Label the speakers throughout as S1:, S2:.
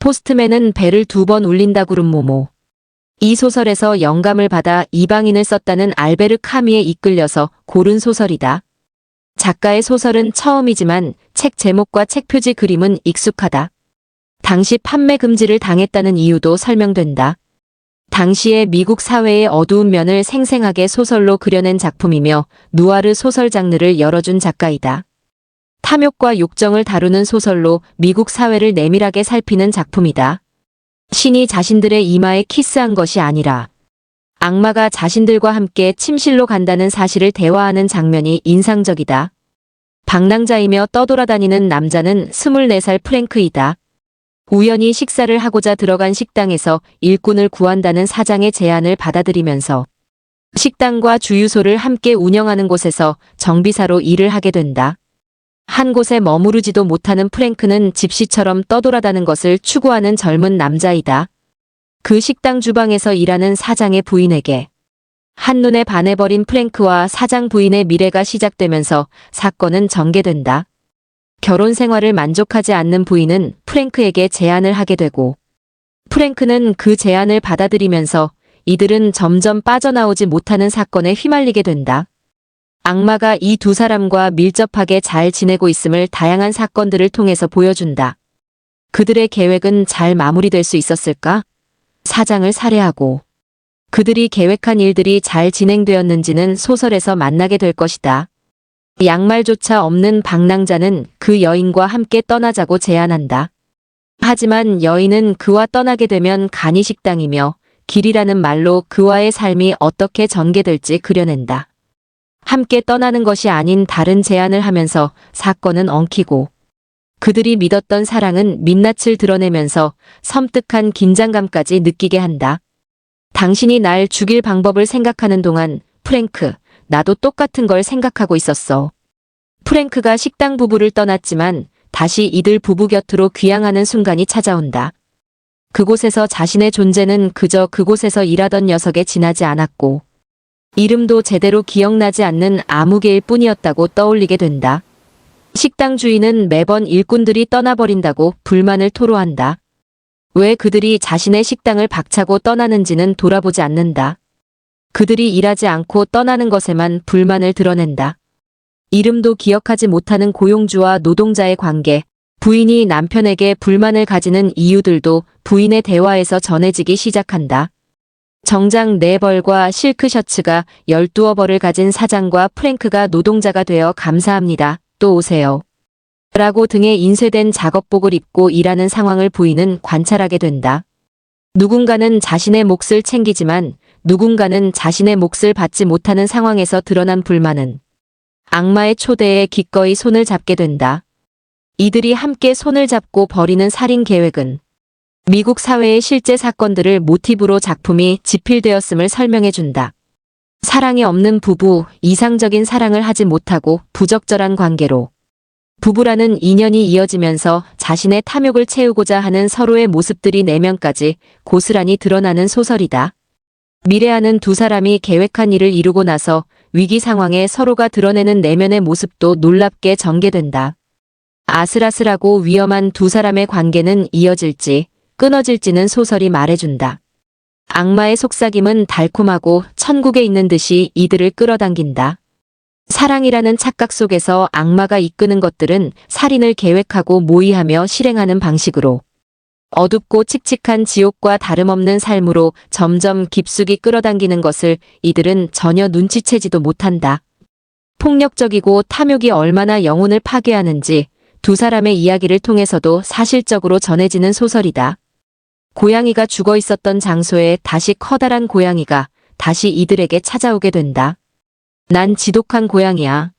S1: 포스트맨은 배를 두 번 울린다 구름 모모. 이 소설에서 영감을 받아 이방인을 썼다는 알베르 카미에 이끌려서 고른 소설이다. 작가의 소설은 처음이지만 책 제목과 책 표지 그림은 익숙하다. 당시 판매 금지를 당했다는 이유도 설명된다. 당시의 미국 사회의 어두운 면을 생생하게 소설로 그려낸 작품이며 누아르 소설 장르를 열어준 작가이다. 탐욕과 욕정을 다루는 소설로 미국 사회를 내밀하게 살피는 작품이다. 신이 자신들의 이마에 키스한 것이 아니라 악마가 자신들과 함께 침실로 간다는 사실을 대화하는 장면이 인상적이다. 방랑자이며 떠돌아다니는 남자는 24살 프랭크이다. 우연히 식사를 하고자 들어간 식당에서 일꾼을 구한다는 사장의 제안을 받아들이면서 식당과 주유소를 함께 운영하는 곳에서 정비사로 일을 하게 된다. 한 곳에 머무르지도 못하는 프랭크는 집시처럼 떠돌아다는 것을 추구하는 젊은 남자이다. 그 식당 주방에서 일하는 사장의 부인에게 한눈에 반해버린 프랭크와 사장 부인의 미래가 시작되면서 사건은 전개된다. 결혼 생활을 만족하지 않는 부인은 프랭크에게 제안을 하게 되고 프랭크는 그 제안을 받아들이면서 이들은 점점 빠져나오지 못하는 사건에 휘말리게 된다. 악마가 이 두 사람과 밀접하게 잘 지내고 있음을 다양한 사건들을 통해서 보여준다. 그들의 계획은 잘 마무리될 수 있었을까? 사장을 살해하고 그들이 계획한 일들이 잘 진행되었는지는 소설에서 만나게 될 것이다. 양말조차 없는 방랑자는 그 여인과 함께 떠나자고 제안한다. 하지만 여인은 그와 떠나게 되면 간이식당이며 길이라는 말로 그와의 삶이 어떻게 전개될지 그려낸다. 함께 떠나는 것이 아닌 다른 제안을 하면서 사건은 엉키고 그들이 믿었던 사랑은 민낯을 드러내면서 섬뜩한 긴장감까지 느끼게 한다. 당신이 날 죽일 방법을 생각하는 동안 프랭크, 나도 똑같은 걸 생각하고 있었어. 프랭크가 식당 부부를 떠났지만 다시 이들 부부 곁으로 귀향하는 순간이 찾아온다. 그곳에서 자신의 존재는 그저 그곳에서 일하던 녀석에 지나지 않았고 이름도 제대로 기억나지 않는 아무개일 뿐이었다고 떠올리게 된다. 식당 주인은 매번 일꾼들이 떠나버린다고 불만을 토로한다. 왜 그들이 자신의 식당을 박차고 떠나는지는 돌아보지 않는다. 그들이 일하지 않고 떠나는 것에만 불만을 드러낸다. 이름도 기억하지 못하는 고용주와 노동자의 관계, 부인이 남편에게 불만을 가지는 이유들도 부인의 대화에서 전해지기 시작한다. 정장 4벌과 실크 셔츠가 12어 벌을 가진 사장과 프랭크가 노동자가 되어 감사합니다. 또 오세요. 라고 등에 인쇄된 작업복을 입고 일하는 상황을 부인은 관찰하게 된다. 누군가는 자신의 몫을 챙기지만 누군가는 자신의 몫을 받지 못하는 상황에서 드러난 불만은 악마의 초대에 기꺼이 손을 잡게 된다. 이들이 함께 손을 잡고 벌이는 살인 계획은 미국 사회의 실제 사건들을 모티브로 작품이 집필되었음을 설명해준다. 사랑이 없는 부부, 이상적인 사랑을 하지 못하고 부적절한 관계로 부부라는 인연이 이어지면서 자신의 탐욕을 채우고자 하는 서로의 모습들이 내면까지 고스란히 드러나는 소설이다. 미래하는 두 사람이 계획한 일을 이루고 나서 위기 상황에 서로가 드러내는 내면의 모습도 놀랍게 전개된다. 아슬아슬하고 위험한 두 사람의 관계는 이어질지 끊어질지는 소설이 말해준다. 악마의 속삭임은 달콤하고 천국에 있는 듯이 이들을 끌어당긴다. 사랑이라는 착각 속에서 악마가 이끄는 것들은 살인을 계획하고 모의하며 실행하는 방식으로 어둡고 칙칙한 지옥과 다름없는 삶으로 점점 깊숙이 끌어당기는 것을 이들은 전혀 눈치채지도 못한다. 폭력적이고 탐욕이 얼마나 영혼을 파괴하는지 두 사람의 이야기를 통해서도 사실적으로 전해지는 소설이다. 고양이가 죽어 있었던 장소에 다시 커다란 고양이가 다시 이들에게 찾아오게 된다. 난 지독한 고양이야.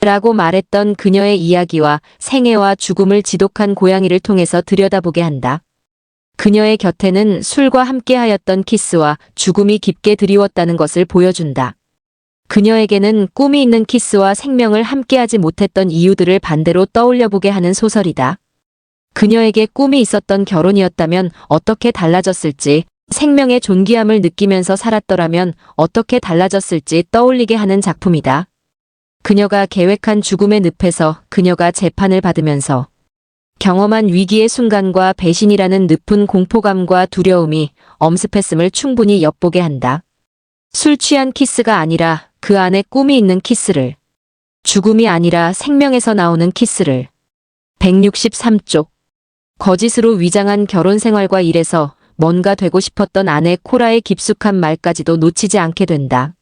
S1: 라고 말했던 그녀의 이야기와 생애와 죽음을 지독한 고양이를 통해서 들여다보게 한다. 그녀의 곁에는 술과 함께하였던 키스와 죽음이 깊게 드리웠다는 것을 보여준다. 그녀에게는 꿈이 있는 키스와 생명을 함께하지 못했던 이유들을 반대로 떠올려보게 하는 소설이다. 그녀에게 꿈이 있었던 결혼이었다면 어떻게 달라졌을지, 생명의 존귀함을 느끼면서 살았더라면 어떻게 달라졌을지 떠올리게 하는 작품이다. 그녀가 계획한 죽음의 늪에서 그녀가 재판을 받으면서 경험한 위기의 순간과 배신이라는 늪은 공포감과 두려움이 엄습했음을 충분히 엿보게 한다. 술 취한 키스가 아니라 그 안에 꿈이 있는 키스를. 죽음이 아니라 생명에서 나오는 키스를. 163쪽. 거짓으로 위장한 결혼 생활과 일에서 뭔가 되고 싶었던 아내 코라의 깊숙한 말까지도 놓치지 않게 된다.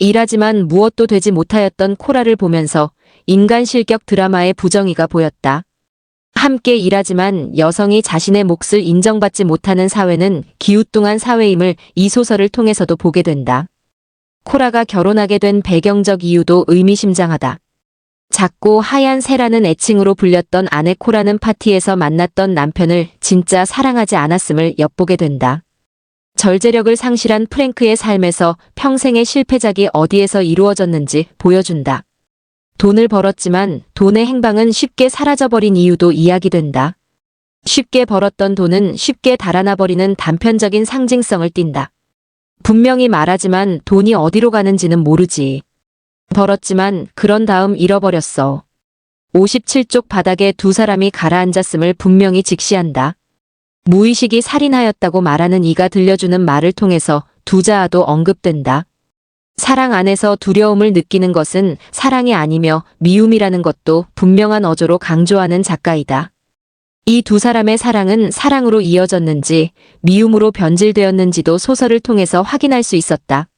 S1: 일하지만 무엇도 되지 못하였던 코라를 보면서 인간 실격 드라마의 부정의가 보였다. 함께 일하지만 여성이 자신의 몫을 인정받지 못하는 사회는 기우뚱한 사회임을 이 소설을 통해서도 보게 된다. 코라가 결혼하게 된 배경적 이유도 의미심장하다. 작고 하얀 새라는 애칭으로 불렸던 아내 코라는 파티에서 만났던 남편을 진짜 사랑하지 않았음을 엿보게 된다. 절제력을 상실한 프랭크의 삶에서 평생의 실패작이 어디에서 이루어졌는지 보여준다. 돈을 벌었지만 돈의 행방은 쉽게 사라져버린 이유도 이야기된다. 쉽게 벌었던 돈은 쉽게 달아나버리는 단편적인 상징성을 띈다. 분명히 말하지만 돈이 어디로 가는지는 모르지. 벌었지만 그런 다음 잃어버렸어. 57쪽 바닥에 두 사람이 가라앉았음을 분명히 직시한다. 무의식이 살인하였다고 말하는 이가 들려주는 말을 통해서 두자아도 언급된다. 사랑 안에서 두려움을 느끼는 것은 사랑이 아니며 미움이라는 것도 분명한 어조로 강조하는 작가이다. 이 두 사람의 사랑은 사랑으로 이어졌는지 미움으로 변질되었는지도 소설을 통해서 확인할 수 있었다.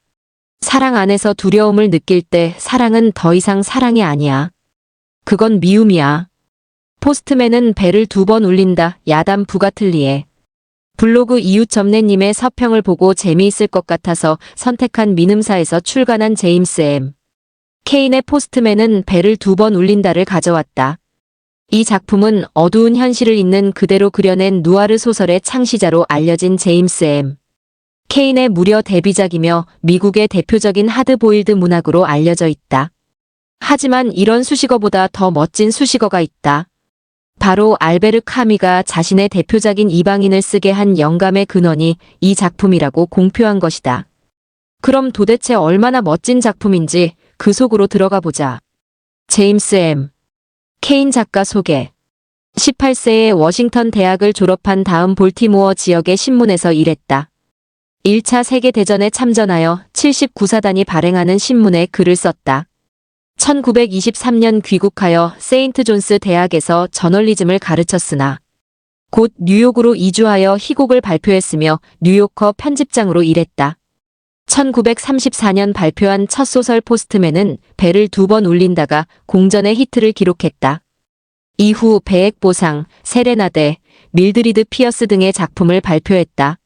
S1: 사랑 안에서 두려움을 느낄 때 사랑은 더 이상 사랑이 아니야. 그건 미움이야. 포스트맨은 배를 두 번 울린다. 야담 부가틀리에. 블로그 이웃점내님의 서평을 보고 재미있을 것 같아서 선택한 민음사에서 출간한 제임스 M. 케인의 포스트맨은 배를 두 번 울린다를 가져왔다. 이 작품은 어두운 현실을 있는 그대로 그려낸 누아르 소설의 창시자로 알려진 제임스 M. 케인의 무려 데뷔작이며 미국의 대표적인 하드보일드 문학으로 알려져 있다. 하지만 이런 수식어보다 더 멋진 수식어가 있다. 바로 알베르 카미가 자신의 대표작인 이방인을 쓰게 한 영감의 근원이 이 작품이라고 공표한 것이다. 그럼 도대체 얼마나 멋진 작품인지 그 속으로 들어가 보자. 제임스 M. 케인 작가 소개. 18세에 워싱턴 대학을 졸업한 다음 볼티모어 지역의 신문에서 일했다. 1차 세계대전에 참전하여 79사단이 발행하는 신문에 글을 썼다. 1923년 귀국하여 세인트 존스 대학에서 저널리즘을 가르쳤으나 곧 뉴욕으로 이주하여 희곡을 발표했으며 뉴요커 편집장으로 일했다. 1934년 발표한 첫 소설 포스트맨은 배를 두 번 울린다가 공전의 히트를 기록했다. 이후 배액보상, 세레나데, 밀드리드 피어스 등의 작품을 발표했다.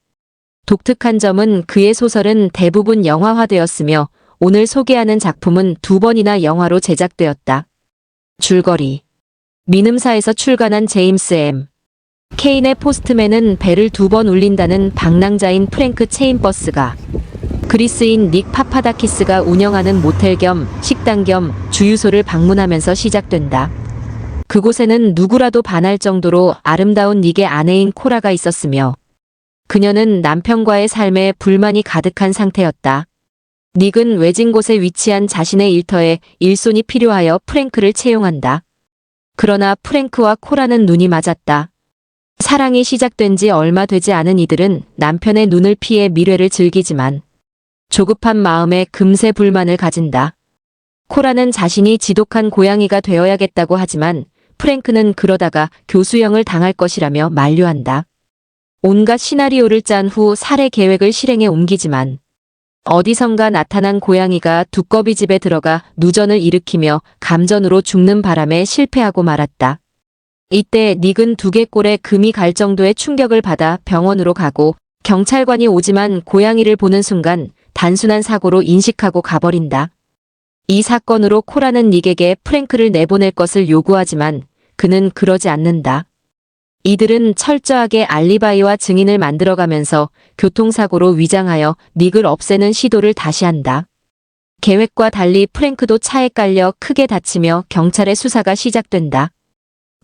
S1: 독특한 점은 그의 소설은 대부분 영화화되었으며 오늘 소개하는 작품은 두 번이나 영화로 제작되었다. 줄거리 민음사에서 출간한 제임스 M. 케인의 포스트맨은 배를 두 번 울린다는 방랑자인 프랭크 체인버스가 그리스인 닉 파파다키스가 운영하는 모텔 겸 식당 겸 주유소를 방문하면서 시작된다. 그곳에는 누구라도 반할 정도로 아름다운 닉의 아내인 코라가 있었으며 그녀는 남편과의 삶에 불만이 가득한 상태였다. 닉은 외진 곳에 위치한 자신의 일터에 일손이 필요하여 프랭크를 채용한다. 그러나 프랭크와 코라는 눈이 맞았다. 사랑이 시작된 지 얼마 되지 않은 이들은 남편의 눈을 피해 미래를 즐기지만 조급한 마음에 금세 불만을 가진다. 코라는 자신이 지독한 고양이가 되어야겠다고 하지만 프랭크는 그러다가 교수형을 당할 것이라며 만류한다. 온갖 시나리오를 짠 후 살해 계획을 실행에 옮기지만 어디선가 나타난 고양이가 두꺼비 집에 들어가 누전을 일으키며 감전으로 죽는 바람에 실패하고 말았다. 이때 닉은 두개골에 금이 갈 정도의 충격을 받아 병원으로 가고 경찰관이 오지만 고양이를 보는 순간 단순한 사고로 인식하고 가버린다. 이 사건으로 코라는 닉에게 프랭크를 내보낼 것을 요구하지만 그는 그러지 않는다. 이들은 철저하게 알리바이와 증인을 만들어가면서 교통사고로 위장하여 닉을 없애는 시도를 다시 한다. 계획과 달리 프랭크도 차에 깔려 크게 다치며 경찰의 수사가 시작된다.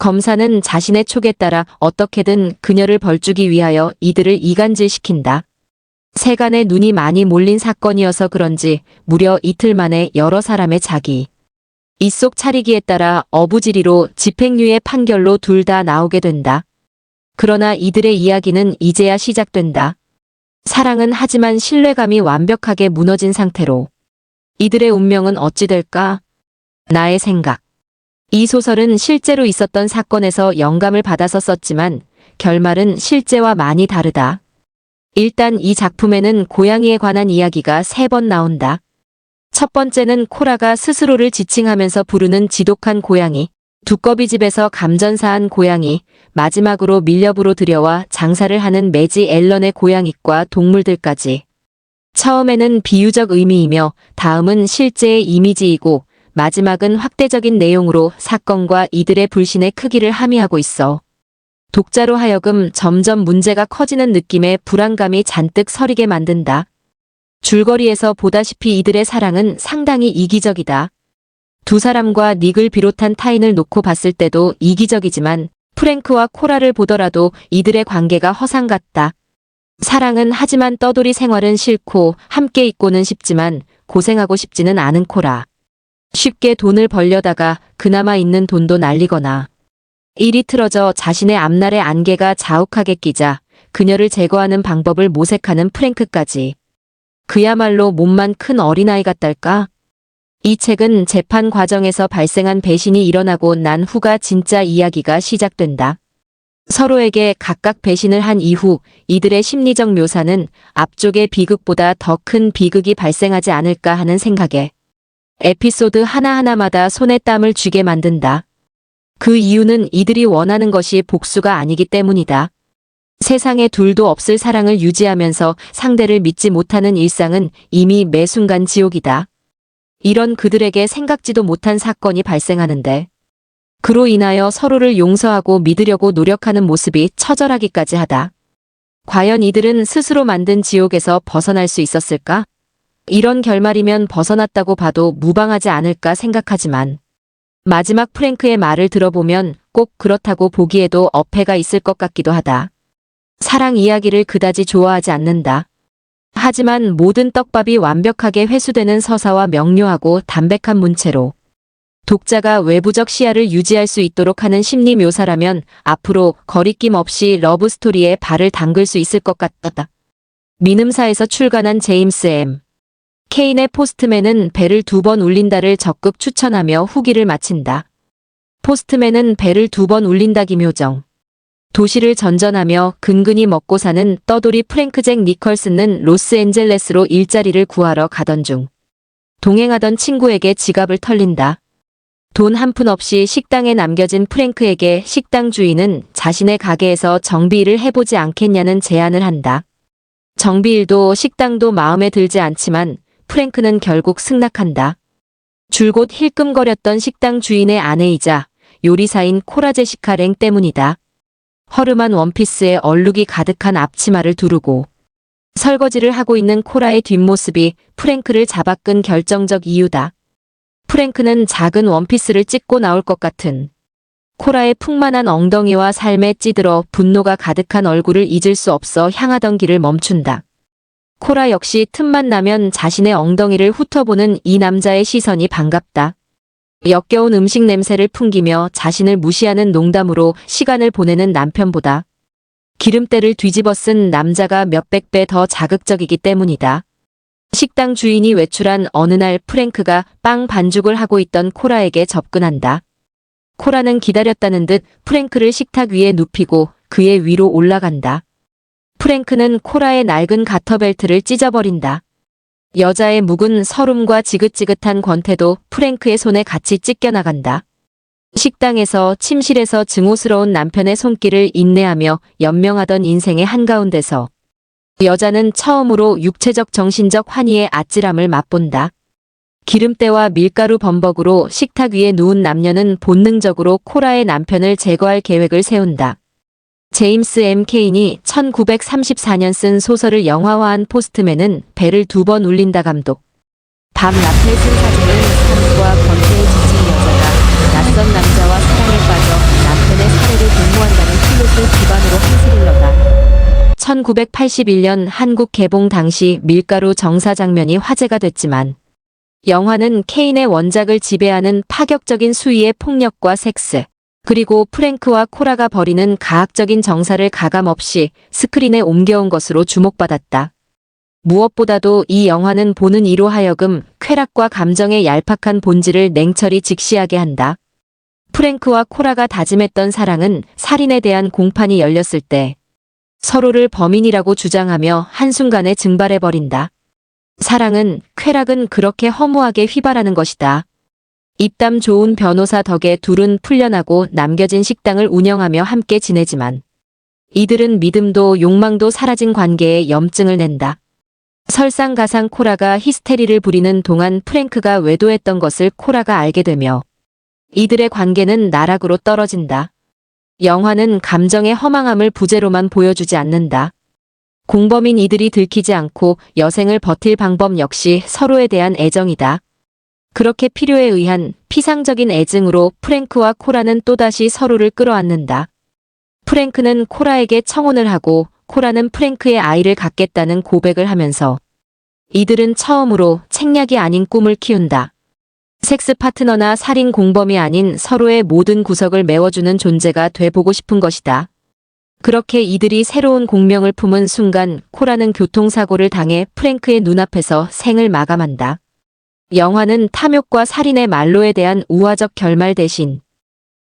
S1: 검사는 자신의 촉에 따라 어떻게든 그녀를 벌주기 위하여 이들을 이간질시킨다. 세간의 눈이 많이 몰린 사건이어서 그런지 무려 이틀 만에 여러 사람의 자기, 입속 차리기에 따라 어부지리로 집행유예 판결로 둘 다 나오게 된다. 그러나 이들의 이야기는 이제야 시작된다. 사랑은 하지만 신뢰감이 완벽하게 무너진 상태로 이들의 운명은 어찌 될까? 나의 생각. 이 소설은 실제로 있었던 사건에서 영감을 받아서 썼지만 결말은 실제와 많이 다르다. 일단 이 작품에는 고양이에 관한 이야기가 세 번 나온다. 첫 번째는 코라가 스스로를 지칭하면서 부르는 지독한 고양이, 두꺼비 집에서 감전사한 고양이, 마지막으로 밀렵으로 들여와 장사를 하는 매지 앨런의 고양이과 동물들까지. 처음에는 비유적 의미이며 다음은 실제의 이미지이고 마지막은 확대적인 내용으로 사건과 이들의 불신의 크기를 함의하고 있어. 독자로 하여금 점점 문제가 커지는 느낌의 불안감이 잔뜩 서리게 만든다. 줄거리에서 보다시피 이들의 사랑은 상당히 이기적이다. 두 사람과 닉을 비롯한 타인을 놓고 봤을 때도 이기적이지만 프랭크와 코라를 보더라도 이들의 관계가 허상 같다. 사랑은 하지만 떠돌이 생활은 싫고 함께 있고는 싶지만 고생하고 싶지는 않은 코라. 쉽게 돈을 벌려다가 그나마 있는 돈도 날리거나 일이 틀어져 자신의 앞날의 안개가 자욱하게 끼자 그녀를 제거하는 방법을 모색하는 프랭크까지. 그야말로 몸만 큰 어린아이 같달까? 이 책은 재판 과정에서 발생한 배신이 일어나고 난 후가 진짜 이야기가 시작된다. 서로에게 각각 배신을 한 이후 이들의 심리적 묘사는 앞쪽의 비극보다 더 큰 비극이 발생하지 않을까 하는 생각에 에피소드 하나하나마다 손에 땀을 쥐게 만든다. 그 이유는 이들이 원하는 것이 복수가 아니기 때문이다. 세상에 둘도 없을 사랑을 유지하면서 상대를 믿지 못하는 일상은 이미 매 순간 지옥이다. 이런 그들에게 생각지도 못한 사건이 발생하는데 그로 인하여 서로를 용서하고 믿으려고 노력하는 모습이 처절하기까지 하다. 과연 이들은 스스로 만든 지옥에서 벗어날 수 있었을까? 이런 결말이면 벗어났다고 봐도 무방하지 않을까 생각하지만 마지막 프랭크의 말을 들어보면 꼭 그렇다고 보기에도 어폐가 있을 것 같기도 하다. 사랑 이야기를 그다지 좋아하지 않는다. 하지만 모든 떡밥이 완벽하게 회수되는 서사와 명료하고 담백한 문체로 독자가 외부적 시야를 유지할 수 있도록 하는 심리 묘사라면 앞으로 거리낌 없이 러브스토리에 발을 담글 수 있을 것 같다. 미음사에서 출간한 제임스 M. 케인의 포스트맨은 배를 두 번 울린다를 적극 추천하며 후기를 마친다. 포스트맨은 배를 두 번 울린다 김효정. 도시를 전전하며 근근히 먹고 사는 떠돌이 프랭크 잭 니컬슨은 로스앤젤레스로 일자리를 구하러 가던 중 동행하던 친구에게 지갑을 털린다. 돈 한 푼 없이 식당에 남겨진 프랭크에게 식당 주인은 자신의 가게에서 정비일을 해보지 않겠냐는 제안을 한다. 정비일도 식당도 마음에 들지 않지만 프랭크는 결국 승낙한다. 줄곧 힐끔거렸던 식당 주인의 아내이자 요리사인 코라 제시카 랭 때문이다. 허름한 원피스에 얼룩이 가득한 앞치마를 두르고 설거지를 하고 있는 코라의 뒷모습이 프랭크를 잡아끈 결정적 이유다. 프랭크는 작은 원피스를 찢고 나올 것 같은 코라의 풍만한 엉덩이와 삶에 찌들어 분노가 가득한 얼굴을 잊을 수 없어 향하던 길을 멈춘다. 코라 역시 틈만 나면 자신의 엉덩이를 훑어보는 이 남자의 시선이 반갑다. 역겨운 음식 냄새를 풍기며 자신을 무시하는 농담으로 시간을 보내는 남편보다 기름때를 뒤집어 쓴 남자가 몇백 배 더 자극적이기 때문이다. 식당 주인이 외출한 어느 날 프랭크가 빵 반죽을 하고 있던 코라에게 접근한다. 코라는 기다렸다는 듯 프랭크를 식탁 위에 눕히고 그의 위로 올라간다. 프랭크는 코라의 낡은 가터벨트를 찢어버린다. 여자의 묵은 서름과 지긋지긋한 권태도 프랭크의 손에 같이 찢겨나간다. 식당에서 침실에서 증오스러운 남편의 손길을 인내하며 연명하던 인생의 한가운데서 여자는 처음으로 육체적 정신적 환희의 아찔함을 맛본다. 기름때와 밀가루 범벅으로 식탁 위에 누운 남녀는 본능적으로 코라의 남편을 제거할 계획을 세운다. 제임스 M. 케인이 1934년 쓴 소설을 영화화한 포스트맨은 배를 두 번 울린다 감독. 밤 라펠 쓴 사진은 삶과 권태에 지친 여자가 낯선 남자와 사랑에 빠져 남편의 살해를 공모한다는 플롯을 기반으로 한 스릴러다. 1981년 한국 개봉 당시 밀가루 정사 장면이 화제가 됐지만 영화는 케인의 원작을 지배하는 파격적인 수위의 폭력과 섹스, 그리고 프랭크와 코라가 벌이는 가학적인 정사를 가감없이 스크린에 옮겨온 것으로 주목받았다. 무엇보다도 이 영화는 보는 이로 하여금 쾌락과 감정의 얄팍한 본질을 냉철히 직시하게 한다. 프랭크와 코라가 다짐했던 사랑은 살인에 대한 공판이 열렸을 때 서로를 범인이라고 주장하며 한순간에 증발해버린다. 사랑은, 쾌락은 그렇게 허무하게 휘발하는 것이다. 입담 좋은 변호사 덕에 둘은 풀려나고 남겨진 식당을 운영하며 함께 지내지만 이들은 믿음도 욕망도 사라진 관계에 염증을 낸다. 설상가상 코라가 히스테리를 부리는 동안 프랭크가 외도했던 것을 코라가 알게 되며 이들의 관계는 나락으로 떨어진다. 영화는 감정의 허망함을 부재로만 보여주지 않는다. 공범인 이들이 들키지 않고 여생을 버틸 방법 역시 서로에 대한 애정이다. 그렇게 필요에 의한 피상적인 애증으로 프랭크와 코라는 또다시 서로를 끌어안는다. 프랭크는 코라에게 청혼을 하고 코라는 프랭크의 아이를 갖겠다는 고백을 하면서 이들은 처음으로 책략이 아닌 꿈을 키운다. 섹스 파트너나 살인 공범이 아닌 서로의 모든 구석을 메워주는 존재가 돼보고 싶은 것이다. 그렇게 이들이 새로운 공명을 품은 순간 코라는 교통사고를 당해 프랭크의 눈앞에서 생을 마감한다. 영화는 탐욕과 살인의 말로에 대한 우화적 결말 대신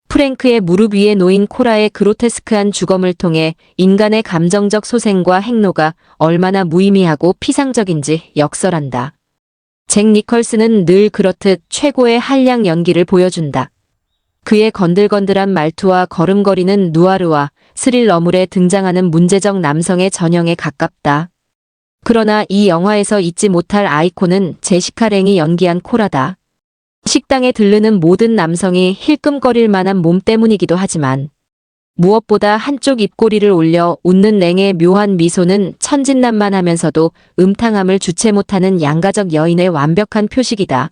S1: 프랭크의 무릎 위에 놓인 코라의 그로테스크한 주검을 통해 인간의 감정적 소생과 행로가 얼마나 무의미하고 피상적인지 역설한다. 잭 니컬스는 늘 그렇듯 최고의 한량 연기를 보여준다. 그의 건들건들한 말투와 걸음거리는 누아르와 스릴 러물에 등장하는 문제적 남성의 전형에 가깝다. 그러나 이 영화에서 잊지 못할 아이콘은 제시카 랭이 연기한 코라다. 식당에 들르는 모든 남성이 힐끔거릴 만한 몸 때문이기도 하지만 무엇보다 한쪽 입꼬리를 올려 웃는 랭의 묘한 미소는 천진난만하면서도 음탕함을 주체 못하는 양가적 여인의 완벽한 표식이다.